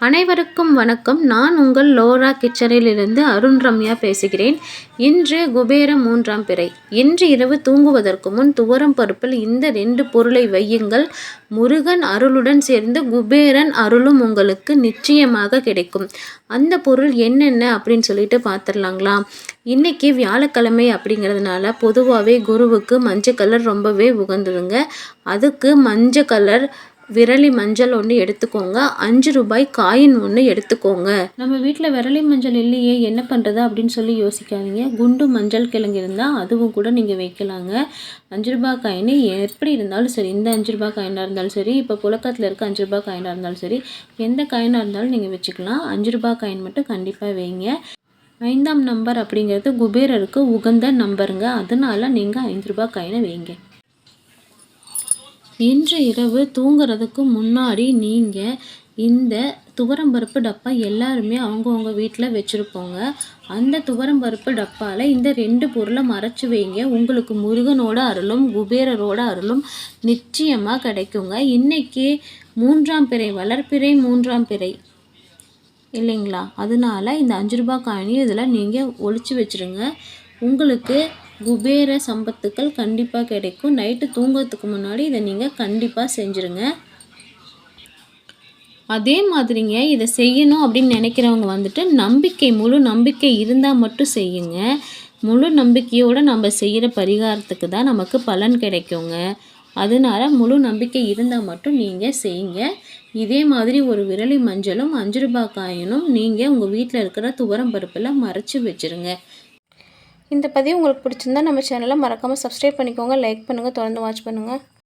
அனைவருக்கும் வணக்கம். நான் உங்கள் லோரா கிச்சனிலிருந்து அருண் ரம்யா பேசுகிறேன். இன்று குபேர மூன்றாம் பிறை. இன்று இரவு தூங்குவதற்கு முன் துவரம் பருப்பில் இந்த ரெண்டு பொருளை வையுங்கள். முருகன் அருளுடன் சேர்ந்து குபேரன் அருளும் உங்களுக்கு நிச்சயமாக கிடைக்கும். அந்த பொருள் என்னென்ன அப்படின்னு சொல்லிட்டு பார்த்துடலாங்களா? இன்றைக்கி வியாழக்கிழமை அப்படிங்கிறதுனால பொதுவாகவே குருவுக்கு மஞ்சள் கலர் ரொம்பவே உகந்ததுங்க. அதுக்கு மஞ்சள் கலர் விரலி மஞ்சள் ஒன்று எடுத்துக்கோங்க. அஞ்சு ரூபாய் காயின் ஒன்று எடுத்துக்கோங்க. நம்ம வீட்டில் விரலி மஞ்சள் இல்லையே என்ன பண்ணுறது அப்படின்னு சொல்லி யோசிக்காதீங்க. குண்டு மஞ்சள் கிழங்கு இருந்தால் அதுவும் கூட நீங்கள் வைக்கலாங்க. அஞ்சு ரூபாய் காயின் எப்படி இருந்தாலும் சரி இந்த அஞ்சு ரூபாய் காயினாக இருந்தாலும் சரி இப்போ புழக்கத்தில் இருக்க அஞ்சு ரூபாய் காயினாக இருந்தாலும் சரி எந்த காயினாக இருந்தாலும் நீங்கள் வச்சுக்கலாம். அஞ்சு ரூபாய் காயின் மட்டும் கண்டிப்பாக வைங்க. ஐந்தாம் நம்பர் அப்படிங்கிறது குபேரருக்கு உகந்த நம்பருங்க. அதனால நீங்கள் ஐந்து ரூபாய் காயினை வைங்க. இன்று இரவு தூங்குறதுக்கு முன்னாடி நீங்கள் இந்த துவரம்பருப்பு டப்பா எல்லாருமே அவங்கவுங்க வீட்டில் வச்சுருப்போங்க. அந்த துவரம்பருப்பு டப்பாவில் இந்த ரெண்டு பொருளை மறைச்சி வைங்க. உங்களுக்கு முருகனோட அருளும் குபேரரோட அருளும் நிச்சயமாக கிடைக்குங்க. இன்றைக்கி மூன்றாம் பிறை வளர்ப்பிறை மூன்றாம் பிறை. இல்லைங்களா? அதனால இந்த அஞ்சு ரூபாய் காயினையும் இதில் நீங்கள் ஒழிச்சு வச்சுருங்க. உங்களுக்கு குபேர சம்பத்துக்கள் கண்டிப்பாக கிடைக்கும். நைட்டு தூங்குறதுக்கு முன்னாடி இதை நீங்கள் கண்டிப்பாக செஞ்சுருங்க. அதே மாதிரிங்க இதை செய்யணும் அப்படின்னு நினைக்கிறவங்க வந்துட்டு நம்பிக்கை முழு நம்பிக்கை இருந்தால் மட்டும் செய்யுங்க. முழு நம்பிக்கையோடு நம்ம செய்கிற பரிகாரத்துக்கு தான் நமக்கு பலன் கிடைக்குங்க. அதனால முழு நம்பிக்கை இருந்தால் மட்டும் நீங்கள் செய்யுங்க. இதே மாதிரி ஒரு விரலி மஞ்சளும் அஞ்சு ரூபாய் காயினும் நீங்கள் உங்கள் வீட்டில் இருக்கிற துவரம் பருப்பில் மறைச்சி வச்சுருங்க. இந்த பதிவு உங்களுக்கு பிடிச்சிருந்தா நம்ம சேனலை மறக்காமல் சப்ஸ்கிரைப் பண்ணிக்கோங்க லைக் பண்ணுங்கள் தொடர்ந்து வாட்ச் பண்ணுங்கள்